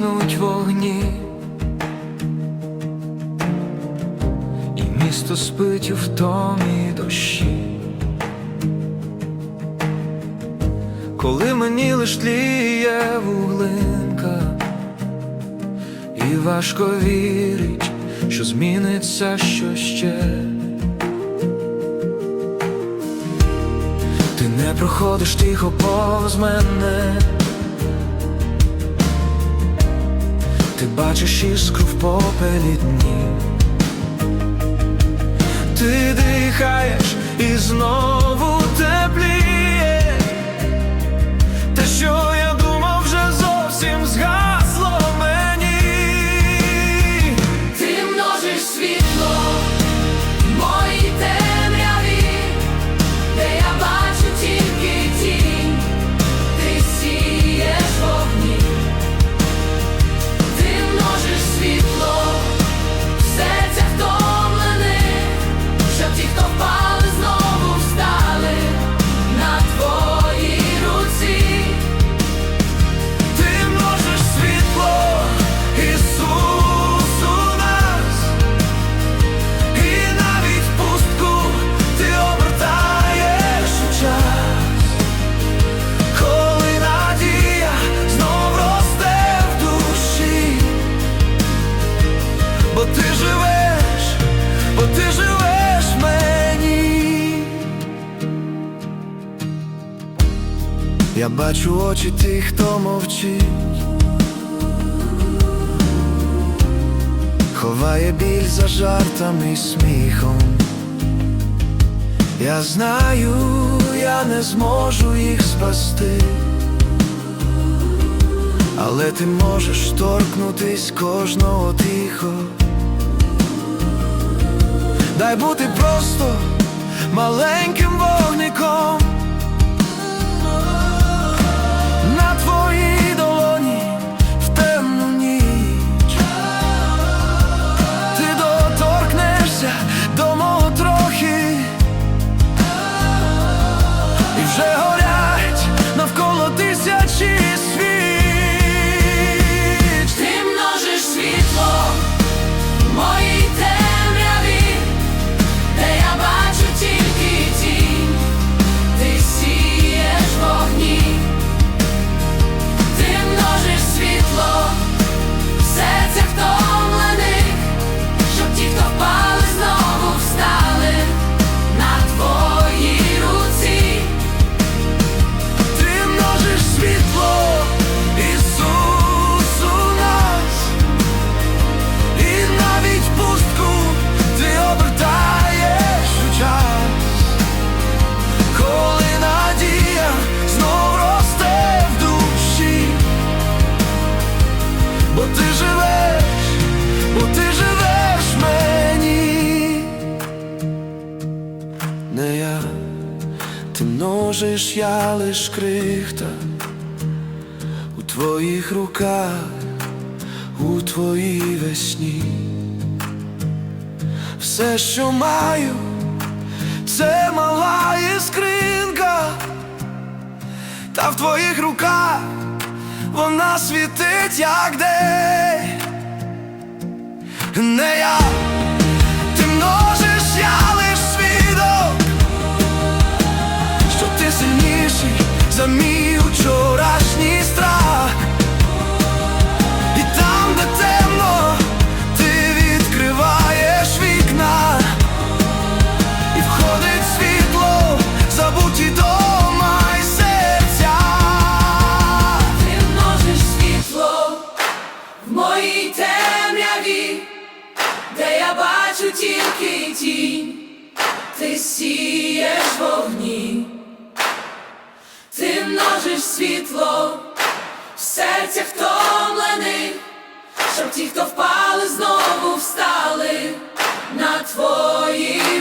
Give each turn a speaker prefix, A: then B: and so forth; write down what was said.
A: гаснуть вогні, і місто спить у втомі дощі. Коли мені лиш тліє вуглинка, і важко вірить, що зміниться що ще. Ти не проходиш тихо повз мене. Ти бачиш іскру в попелі дні. Ти дихаєш і знову тепліє. Те, що Я
B: бачу
A: очі тих, хто мовчить, ховає біль за жартами і сміхом. Я знаю, я не зможу їх спасти, але ти можеш торкнутись кожного тихо. Дай бути просто маленьким вогником.
B: Множиш, я
A: лиш крихта у твоїх руках, у твоїй весні. Все, що маю, це мала іскринка, та в твоїх руках вона світить, як день. За мій вчорашній страх. І там, де темно, ти відкриваєш вікна, і входить світло, забуті і серця.
B: Ти множиш світло в моїй темряві, де я бачу тільки тінь, ти сієш вогні, ти множиш світло. В серцях втомлених, щоб ті, хто впали, знову встали на твоїй